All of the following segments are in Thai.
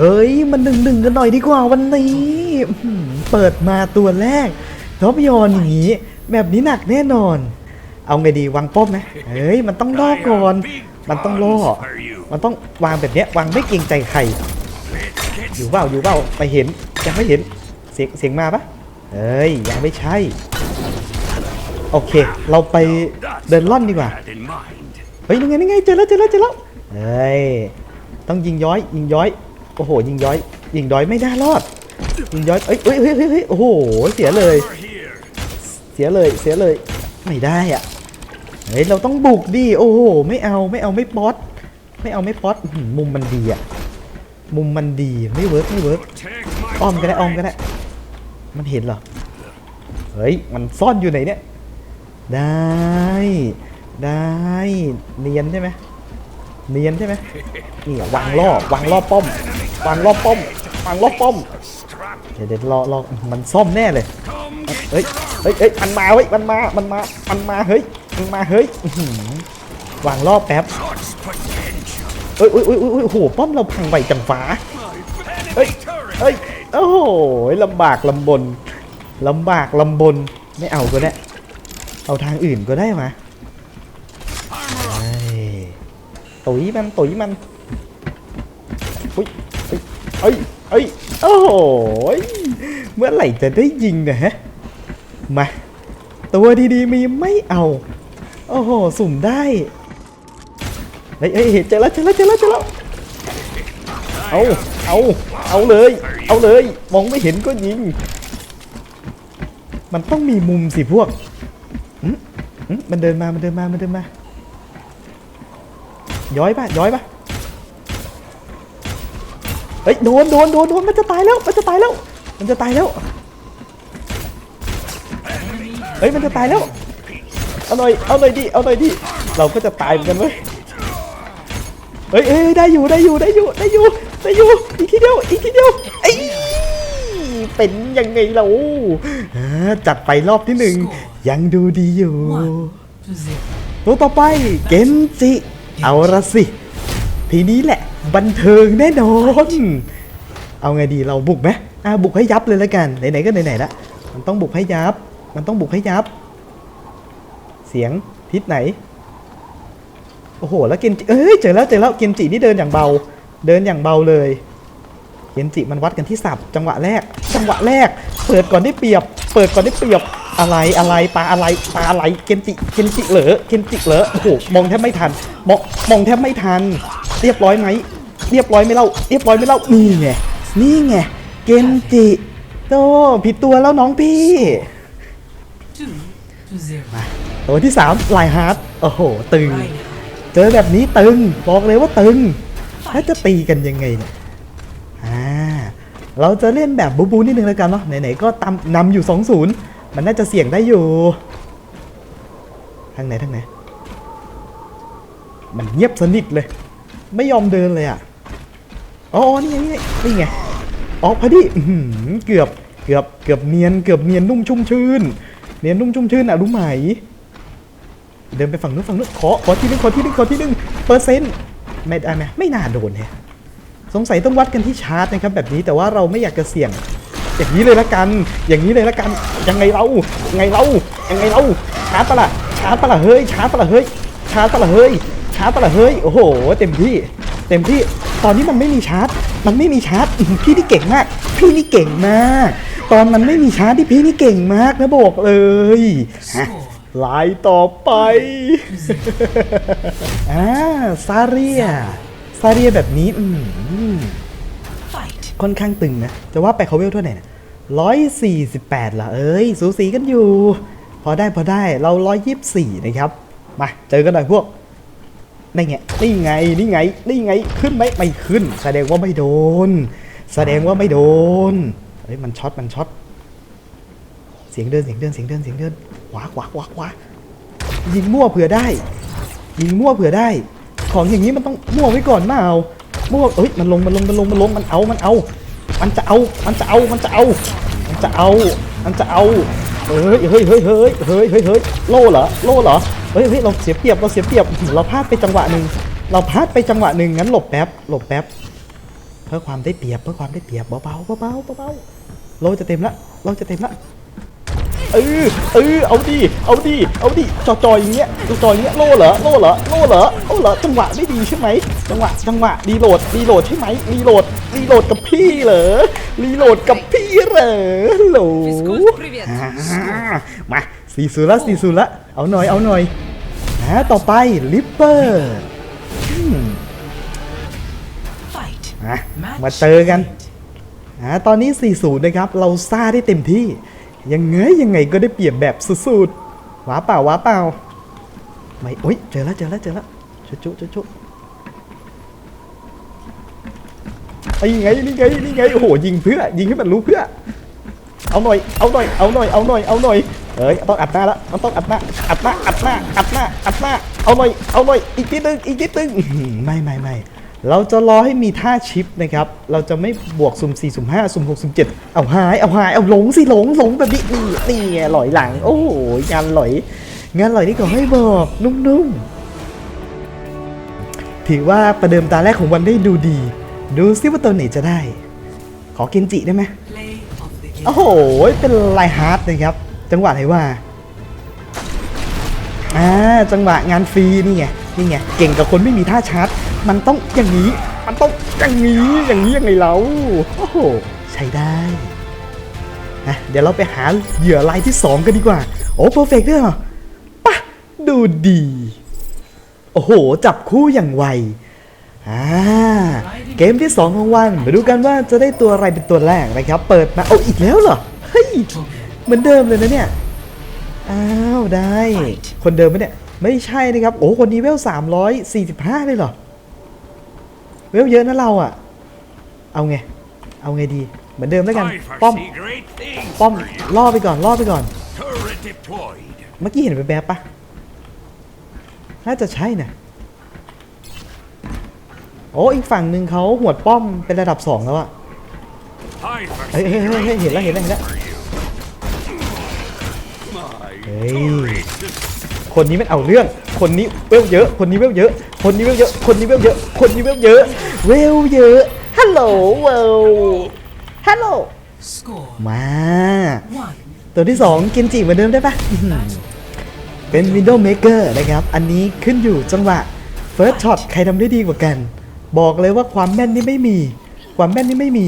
เฮ้ย มันหนึ่งหนึ่งกันหน่อยดีกว่าวันนี้ เปิดมาตัวแรกท็อปยอนอย่างนี้ แบบนี้หนักแน่นอน เอาไงดีวางป้อมไหมเฮ้ย มันต้องล่อก่อน มันต้องล่อ มันต้องวางแบบเนี้ยวางไม่เกรงใจใคร อยู่เปล่าอยู่เปล่าไปเห็นยังไม่เห็นเสียงเสียงมาปะเฮ้ยยังไม่ใช่ โอเค เราไปเดินล่อนดีกว่าเฮ้ยยังไงยังไงเจอแล้วเจอแล้วเจอแล้วเฮ้ยต้องยิงย้อยยิงย้อย โอ้โห ยิงย้อย ยิงย้อยไม่น่ารอด ยิงย้อยเอ้ยเฮ้ยเฮ้ยเฮ้ยโอ้โห เสียเลย เสียเลย เสียเลย ไม่ได้อะเฮ้ย เราต้องบุกดิ โอ้โห ไม่เอา ไม่เอาไม่ป๊อตไม่เอาไม่ป๊อตมุมมันดีอะมุมมันดี ไม่เวิร์กไม่เวิร์กอ้อมก็ได้ อ้อมก็ได้ มันเห็นเหรอ เฮ้ย มันซ่อนอยู่ไหนเนี่ย ได้ ได้ เนียนใช่ไหมเนียนใช่ไหมนี่อวางล่อวางล่อป้อม วางล่อป้อมวางล่อป้อมเดี๋ยวเดี๋ยวรอรอมันซ่อมแน่เลยเฮ้ยเฮ้ยเฮ้ยมันมาเฮ้ยมันมามันมามันมาเฮ้ยมันมาเฮ้ยวางล่อแป๊บเอ้ยเอ้ยเอ้ยเอ้ยโอ้โหป้อมเราพังไปจังฟ้าเฮ้ยเฮ้ยโอ้โหลำบากลำบนลำบากลำบนไม่เอาก็ได้เอาทางอื่นก็ได้มาเฮ้ยตุ๋ยมันตุ๋ยมันอุ้ย เอ้ยเอ้ยโอ้โหเมื่อไหร่จะได้ยิงนะฮะมาตัวดีๆมีไม่เอา โอ้โห สุ่มได้เฮ้ยเฮ้ยเจอแล้วเจอแล้วเจอแล้วเจอแล้วเอาเอาเอาเลย เอาเลย มองไม่เห็นก็ยิง มันต้องมีมุมสิพวกมันเดินมา มันเดินมา มันเดินมา ย้อยปะย้อยปะ ฮ้ยโดนโดนโดนโดนมันจะตายแล้วมันจะตายแล้ว มันจะตายแล้วเฮ้ยมันจะตายแล้วเอาหน่อยเอาหน่อยดิเอาหน่อยดิเราก็จะตายเหมือนกันเว้ยเฮ้ยเฮ้ยได้อยู่ได้อยู่ได้อยู่ได้อยู่ได้อยู่อีกทีเดียวอีกทีเดียวไอ้ยเป็นยังไงเราอ่าจัดไปรอบที่หนึ่งยังดูดีอยู่ to zero. ตัวต่อไปเกนจิเอาละสิ ทีนี้แหละ บันเทิงแน่นอน เอาไงดีเราบุกไหมอ่าบุกให้ยับเลยแล้วกัน ไหนๆก็ไหนๆละมันต้องบุกให้ยับ มันต้องบุกให้ยับ เสียงทิศไหน โอ้โห แล้วเกนจิเอ้ย เจอแล้วเจอแล้วเกนจินี่เดินอย่างเบา เดินอย่างเบาเลยเกนจิมันวัดกันที่สับจังหวะแรก จังหวะแรก เปิดก่อนได้เปรียบ เปิดก่อนได้เปรียบ อะไรอะไรปลาอะไรปลาอะไร เกนจิ เกนจิเหรอ เกนจิเหรอ โอ้โห มองแทบไม่ทัน มองมองแทบไม่ทัน เรียบร้อยไหมเรียบร้อยไม่เล่า เรียบร้อยไม่เล่านี่ไงนี่ไงเกนจิโตผิดตัวแล้วน้องพี่ Two to zero. ตัวที่สามลายฮาร์ดโอ้โห ตึง เจอแบบนี้ตึง บอกเลยว่าตึงแล้วจะตีกันยังไงเนี่ยอ่าเราจะเล่นแบบบูบูนิดนึงแล้วกันเนาะไหนๆก็ตามนำอยู่ 2-0 มันน่าจะเสี่ยงได้อยู่ ทางไหนทางไหน มันเงียบสนิทเลย ไม่ยอมเดินเลยอะ อ๋อ นี่ไงนี่ไงนี่ไง อ๋อพอดีเกือบ เกือบ เกือบเนียน เกือบเนียนนุ่มชุ่มชื่น เนียนนุ่มชุ่มชื่นอะรู้ไหม เดินไปฝั่งนู้นฝั่งนู้น ขอ ขอที่นึงขอที่นึงขอที่นึงเปอร์เซ็นต์ไม่ได้ไหมไม่น่าโดนแฮะสงสัยต้องวัดกันที่ชาร์จนะครับแบบนี้แต่ว่าเราไม่อยากจะเสี่ยง อย่างนี้เลยละกัน อย่างนี้เลยละกัน ยังไงเรายังไงเรายังไงเราชาร์จปะล่ะชาร์จปะล่ะเฮ้ย ชาร์จปะล่ะเฮ้ย ชาร์จปะล่ะเฮ้ยาร์จปะล่ะเฮ้ย โอ้โห เต็มที่ เต็มที่ ตอนนี้มันไม่มีชาร์จ มันไม่มีชาร์จอื้อหือพี่นี่เก่งมาก พี่นี่เก่งมาก ตอนมันไม่มีชาร์จที่พี่นี่เก่งมากนะบอกเลยฮะ Score ลายต่อไป อ่า ซาเรีย ซาเรียแบบนี้ อืม fight. ค่อนข้างตึงนะ จะว่าไปเขาเวลเท่าไหร่นะร้อยสี่สิบแปดละเอ้ย สูสีกันอยู่ พอได้พอได้ เราร้อยยี่สิบสี่นะครับ มา เจอกันหน่อยพวก นี่ไงนี่ไงนี่ไงนี่ไงขึ้นไหมไม่ขึ้น แสดงว่าไม่โดน แสดงว่าไม่โดนเฮ้ยมันช็อตมันช็อตเสียงเดินเสียงเดินเสียงเดินเสียงเดินขวาขวาขวาขวายิงมั่วเผื่อได้ ยิงมั่วเผื่อได้ ของอย่างนี้มันต้องมั่วไว้ก่อนมาเอามั่วเอ้ยมันลงมันลงมันลงมันลงมันเอามันเอา มันจะเอามันจะเอามันจะเอา มันจะเอามันจะเอา เฮ้ยเฮ้ยเฮ้ยเฮ้ยเฮ้ยเฮ้ยเฮ้ยโล่เหรอโล่เหรอเฮ้ยเฮ้ยเราเสียเปรียบเราเสียเปรียบเราพลาดไปจังหวะหนึ่งเราพลาดไปจังหวะหนึ่งงั้นหลบแป๊บหลบแป๊บเพื่อความได้เปรียบเพื่อความได้เปรียบเบาๆเบาๆเบาๆโลจะเต็มละโลจะเต็มละเออเออเอาดีเอาดีเอาดีจอจอยอย่างเงี้ยจอจอยอย่างเงี้ยโล่เหรอโล่เหรอโล่เหรอโล่เหรอจังหวะไม่ดีใช่ไหมจังหวะจังหวะรีโหลดรีโหลดใช่ไหมรีโหลดรีโหลดกับพี่เหรอรีโหลดกับพี่เหรอโหล มาสี่ศูนย์ละสี่ศูนย์ละเอาหน่อยเอาหน่อยอ่าต่อไปลิปเปอร์ Fight. อะมาเจอกันอ่าตอนนี้ 40 นะครับ เราซ่าได้เต็มที่ ยังไงยังไงก็ได้เปรียบแบบสุดๆว้าเปล่าว้าเปล่า ไม่โอ๊ยเจอแล้วเจอแล้วเจอแล้วชุจุชุจุไอ้ไงนี่ไงนี่ไงโอ้โหยิงเพื่อยิงให้มันรู้เพื่อ เอาหน่อย เอาหน่อย เอาหน่อย เอาหน่อย เอาหน่อย เอ้ยต้องอัดหน้าละมันต้องอัดหน้า อัดหน้า อัดหน้า อัดหน้า อัดหน้า เอาหน่อย เอาหน่อย อีกนิดนึง อีกนิดนึง ไม่ไม่ไม่เราจะรอให้มีท่าชิปนะครับ เราจะไม่บวกสุ่ม4สุ่ม5สุ่ม6สุ่ม7เอาหาย เอาหาย เอาหลงสิหลงหลงแบบนี้นี่นี่ไงหลอยหลัง โอ้โหงานหลอย งานหลอยนี่ก็ให้บอกนุ่มๆ ถือว่าประเดิมตาแรกของวันได้ดูดี ดูซิว่าตัวไหนจะได้ ขอเกนจิได้ไหม โอ้โห เป็นลายฮาร์ดนะครับ จังหวะไหนว่าอ่าจังหวะงานฟรีนี่ไงนี่ไงเก่งกับคนไม่มีท่าชาร์จ มันต้องอย่างนี้ มันต้องอย่างนี้อย่างนี้ยังไงเราโอ้โหใช้ได้นะเดี๋ยวเราไปหาเหยื่อลายที่ 2 กันดีกว่า โอ้เพอร์เฟกด้วยเหรอปะดูดี โอ้โห จับคู่อย่างไว อ่าเกมที่ 2 ของวันมาดูกันว่าจะได้ตัวอะไรเป็นตัวแรกนะครับ เปิดมาเอาอีกแล้วเหรอเฮ้ยเหมือนเดิมเลยนะเนี่ยอ้าวได้ คนเดิมไหมเนี่ยไม่ใช่นะครับโอ้คนนี้เวล345เลยเหรอเวลเยอะนะเราอะเอาไง เอาไงดีเหมือนเดิมแล้วกันป้อมป้อมล่อไปก่อนล่อไปก่อน เมื่อกี้เห็นแบบปะน่าจะใช่นะ โอ้อีกฝั่งหนึ่งเขาหวดป้อมเป็นระดับสองแล้วอะเฮ้ยเฮ้ยเฮ้ยเห็นแล้วเห็นแล้วเห็นแล้ว for you. My Hey. turret คนนี้ไมันเอาเรื่อง คนนี้เวลเยอะ คนนี้เวลเยอะ คนนี้เวลเยอะ คนนี้เวลเยอะ คนนี้เวลเยอะ เวลเยอะ ฮัลโหลเวลฮัลโหล มา ตัวที่สองกินจิเหมือนเดิมได้ปะเป็น Window Maker นะครับ อันนี้ขึ้นอยู่จังหวะ First Shot ใครทำได้ดีกว่ากัน บอกเลยว่าความแม่นนี่ไม่มี ความแม่นนี่ไม่มี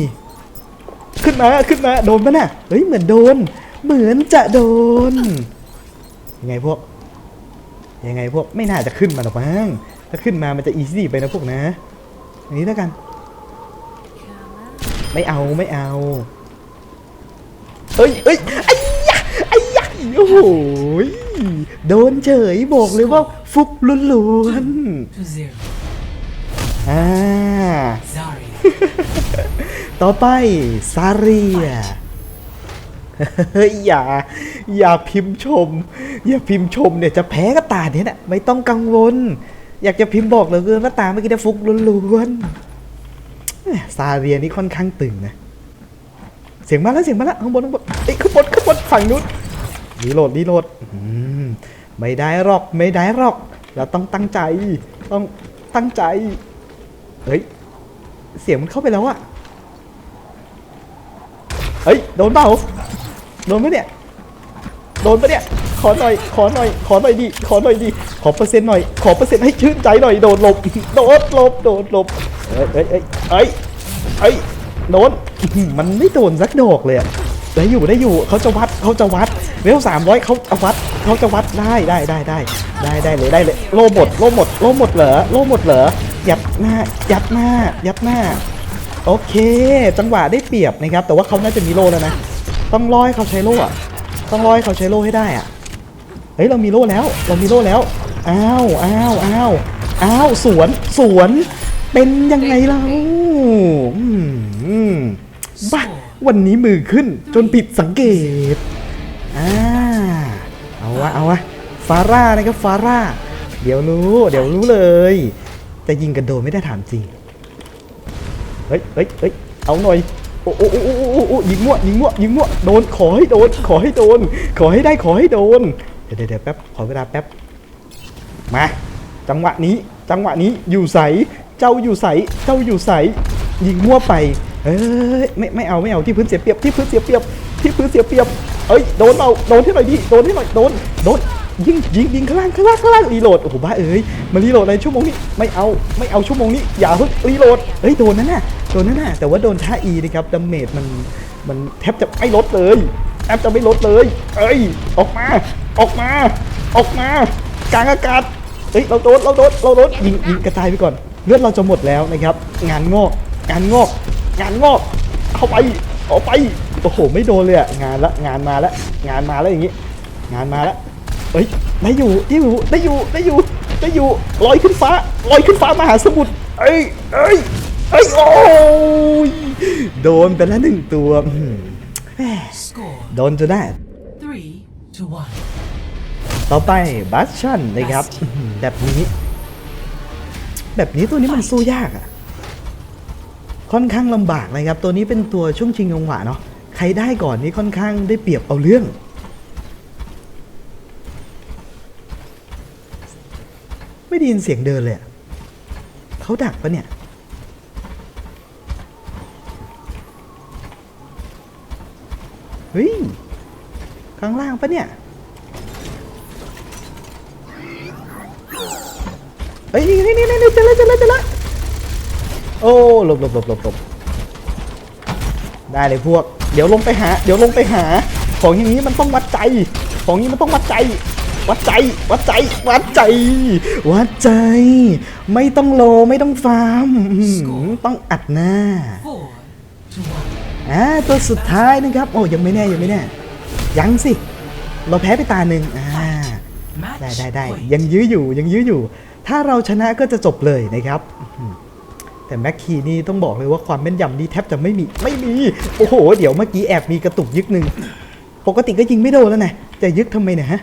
ขึ้นมาขึ้นมาโดนปะน่ะเฮ้ยเหมือนโดน เหมือนจะโดน ยังไงพวก ยังไงพวกไม่น่าจะขึ้นมาหรอกมั้งถ้าขึ้นมามันจะอีซี่ไปนะพวกนะอย่างนี้แล้วกัน ไม่เอาไม่เอาเอ้ยเอ้ยไอ้ยะไอ้ยะโอ้โหโดนเฉยบอกเลยว่าฟุกล้วนๆ อ่า Zarya. ต่อไปซาเรียเฮ้ยอย่า อย่าพิมพ์ชม อย่าพิมพ์ชมเนี่ยจะแพ้ก็ตาเนี่ยนะไม่ต้องกังวล อยากจะพิมพ์บอกเหลยเกินว่าตาเมื่อกี้ได้ฟุกล้วนๆแหม่ซาเรียนี่ค่อนข้างตึงนะ เสียงมาแล้วเสียงมาแล้วข้างบนข้างบนเอ้ยข้างบนข้างบนฝั่งนู้นรีโหลดรีโหลดอืมไม่ได้หรอกไม่ได้หรอก เราต้องตั้งใจ ต้องตั้งใจ เฮ้ย เสียงมันเข้าไปแล้วอะเฮ้ย โดนเปล่าโดนไหมเนี่ย โดนปะเนี่ย ขอหน่อย ขอหน่อย ขอหน่อยดิ ขอหน่อยดิ ขอเปอร์เซ็นต์หน่อย ขอเปอร์เซ็นต์ให้ชื่นใจหน่อย โดนหลบ โดนหลบ โดนหลบ เฮ้ยเฮ้ยเฮ้ยเฮ้ยเฮ้ย โดน มันไม่โดนสักดอกเลยอะได้อยู่ได้อยู่เขาจะวัดเขาจะวัดเวลสามร้อยเขาจะวัดเขาจะวัดได้ได้ได้ได้ได้ได้เลยได้เลยโลหมดโลหมดโลหมดเหรอโลหมดเหรอ ยัดหน้า ยัดหน้า ยัดหน้า โอเค จังหวะได้เปรียบนะครับ แต่ว่าเขาน่าจะมีโล่แล้วนะ ต้องร้อให้เขาใช้โล่อะต้องร้อให้เขาใช้โล่ให้ได้อะเฮ้ย เรามีโล่แล้ว เรามีโล่แล้ว อ้าว อ้าว อ้าว อ้าว สวน สวน เป็นยังไงเราอืมอืมบ้าวันนี้มือขึ้นจนผิดสังเกต อ่า เอาวะ เอาวะ ฟาร่านะครับ ฟาร่า เดี๋ยวรู้ เดี๋ยวรู้เลย แต่ยิงกันโดนไม่ได้ถามจริง เฮ้ยเฮ้ยเฮ้ยเอาหน่อย โอ้โอ้โอ้โอ้โอ้โอ้ยิงมั่วยิงมั่วยิงมั่วโดน ขอให้โดน ขอให้โดน ขอให้ได้ ขอให้โดนเดี๋ยวเดี๋ยวเดี๋ยวแป๊บ ขอเวลาแป๊บ มา จังหวะนี้ จังหวะนี้ อยู่ใส เจ้าอยู่ใส เจ้าอยู่ใส ยิงมั่วไป เอ้ย ไม่ ไม่เอา ไม่เอา ที่พื้นเสียเปรียบ ที่พื้นเสียเปรียบ ที่พื้นเสียเปรียบเอ้ยโดนเราโดนที่หน่อยดิโดนที่หน่อยโดนโดนยิงยิงยิงข้างล่างข้างล่างข้างล่างรีโหลดโอ้โหบ้าเอ้ยมารีโหลดในชั่วโมงนี้ไม่เอาไม่เอาชั่วโมงนี้อย่าเพิ่งรีโหลดเอ้ยโดนนั่นน่ะโดนนั่นน่ะแต่ว่าโดนท่าอีนะครับดาเมจมันมันแทบจะไม่ลดเลยแทบจะไม่ลดเลยเอ้ยออกมาออกมา ออกมากลางอากาศเฮ้ยเราโดนเราโดนเราโดนยิงยิงกระจายไปก่อนเลือดเราจะหมดแล้วนะครับ งานงอกงานงอกงานงอกเอาไปเอาไป โอ้โห ไม่โดนเลยอะงานละงานมาแล้วงานมาแล้วอย่างงี้ งานมาแล้วเอ้ยได้อยู่ได้อยู่ได้อยู่ได้อยู่ได้อยู่ลอยขึ้นฟ้าลอยขึ้นฟ้ามหาสมุทรเอ้ยเอ้ยเอ้ยโอ้ยโดนไปแล้วหนึ่งตัวอื้อหือแหม่ Score โดนจนได้ three to one. ต่อไปบัสชั่นนะครับอื้อหือแบบนี้ แบบนี้ตัวนี้มันสู้ยากอะค่อนข้างลำบากนะครับ ตัวนี้เป็นตัวช่วงชิงจังหวะเนาะใค รได้ก่อนนี่ค่อนข้างได้เปรียบเอาเรื่อง ไม่ได้ยินเสียงเดินเลยเขาดักปะเนี่ยเฮ้ยข้างล่างปะเนี่ยเฮ้ยนี่นี่นี่นี่เจอแล้วเจอแล้วเจอแล้วโอ้หลบหลบหลบหลบหลบได้เลยพวก เดี๋ยวลงไปหา เดี๋ยวลงไปหา ของอย่างนี้มันต้องวัดใจ ของอย่างนี้มันต้องวัดใจ วัดใจ วัดใจ วัดใจ วัดใจ ไม่ต้องโลไม่ต้องฟาร์มอื้อหือต้องอัดหน้า Four to one. อ่าตัวสุดท้ายนะครับ โอ้ยังไม่แน่ยังไม่แน่ ยังสิ เราแพ้ไปตาหนึ่งอ่า Match ได้ได้ได้ point. ยังยื้ออยู่ยังยื้ออยู่ ถ้าเราชนะก็จะจบเลยนะครับอื้อหือ แต่แม็กคีนี่ต้องบอกเลยว่าความแม่นยำนี่แทบจะไม่มีไม่มี โอ้โห เดี๋ยวเมื่อกี้แอบมีกระตุกยึกหนึ่งปกติก็ยิงไม่โดนแล้วนะจะยึกทำไมเนี่ยฮะ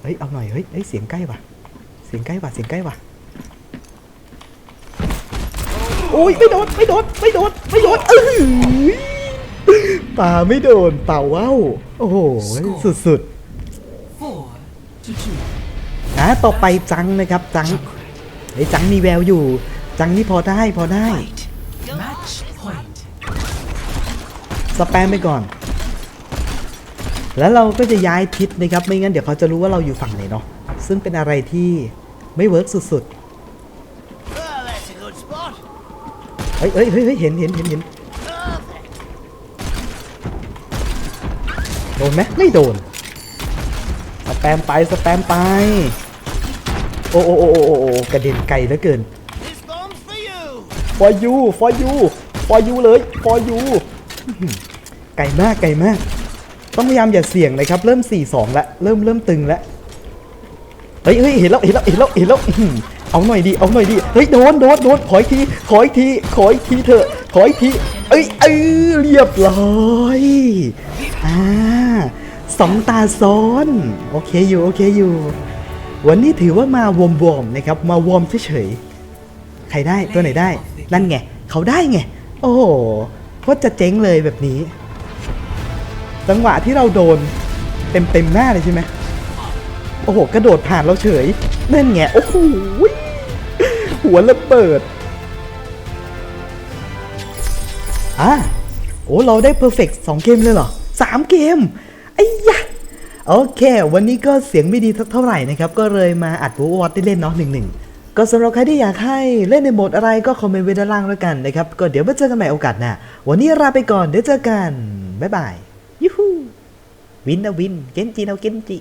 เฮ้ยเอาหน่อยเฮ้ยเฮ้ยเสียงใกล้ว่ะเสียงใกล้ว่ะเสียงใกล้ว่ะโอ้ยไม่โดนไม่โดนไม่โดนไม่โดนเออป่าไม่โดนเป่าว้าวโอ้โหสุดๆ Four to two. อะต่อไปจังนะครับจังไอ้ยจังมีแววอยู่ จังนี่พอได้พอได้ สแปมไปก่อน แล้วเราก็จะย้ายทิศนะครับ ไม่งั้นเดี๋ยวเขาจะรู้ว่าเราอยู่ฝั่งไหนเนาะ ซึ่งเป็นอะไรที่ไม่เวิร์กสุดๆ เฮ้ยเฮ้ยเฮ้ยเห็นเห็นเห็นเห็นโดนไหมไม่โดน สแปมไป สแปมไป โอโอโอ้โอ้โอ้โอ้กระเด็นไกลเหลือเกิน for you for you for you เลย for you อื้อหือไกลมากไกลมาก ต้องพยายามอย่าเสี่ยงนะครับ เริ่ม 4-2แล้วเริ่มเริ่มตึงแล้วเฮ้ยเฮ้ยเห็นแล้วเห็นแล้วเห็นแล้วเห็นแล้วเอาหน่อยดิเอาหน่อยดิเฮ้ยโดนโดนโดนขออีกทีขออีกทีขออีกทีเถอะขออีกทีเอ้ยเออเรียบร้อยอ่าสองตาซ้อนโอเคอยู่โอเคอยู่ วันนี้ถือว่ามาวอร์มๆนะครับมาวอมเฉยๆใครได้ตัวไหนได้ นั่นไงเขาได้ไง โอ้โหโคตรจะเจ๊งเลยแบบนี้ จังหวะที่เราโดนเต็มเต็มหน้าเลยใช่ไหมโอ้โห กระโดดผ่านเราเฉยนั่นไงโอ้โหหัวระเบิดอะโอ้เราได้เพอร์เฟกต์สองเกมเลยเหรอสามเกมไอ้ยะโอเค วันนี้ก็เสียงไม่ดีสักเท่าไหร่นะครับ ก็เลยมาอัดวูวอตได้เล่นเนาะหนึ่งหนึ่ง ก็สำหรับใครที่อยากให้เล่นในโหมดอะไรก็คอมเมนต์ไว้ด้านล่างแล้วกันนะครับ ก็เดี๋ยวมาเจอกันใหม่โอกาสหน้าวันนี้ลาไปก่อนเดี๋ยวเจอกัน บ๊ายบายยูฮูวินนะวิน เกนจิเอาเกนจิ